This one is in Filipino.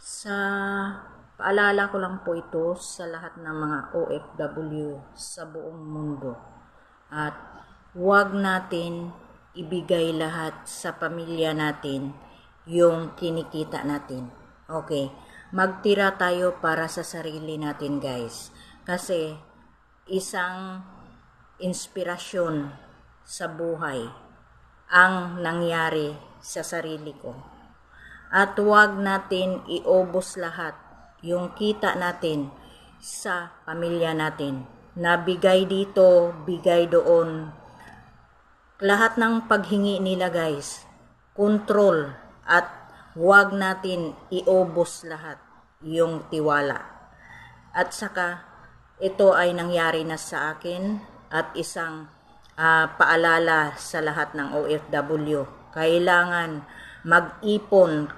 Sa paalala ko lang po ito sa lahat ng mga OFW sa buong mundo. At huwag natin ibigay lahat sa pamilya natin yung kinikita natin. Okay, magtira tayo para sa sarili natin guys. Kasi isang inspirasyon sa buhay ang nangyari sa sarili ko. At huwag natin iobos lahat yung kita natin sa pamilya natin. Nabigay dito, bigay doon. Lahat ng paghingi nila guys, control at huwag natin iobos lahat yung tiwala. At saka ito ay nangyari na sa akin at isang ah, paalala sa lahat ng OFW. Kailangan mag-ipon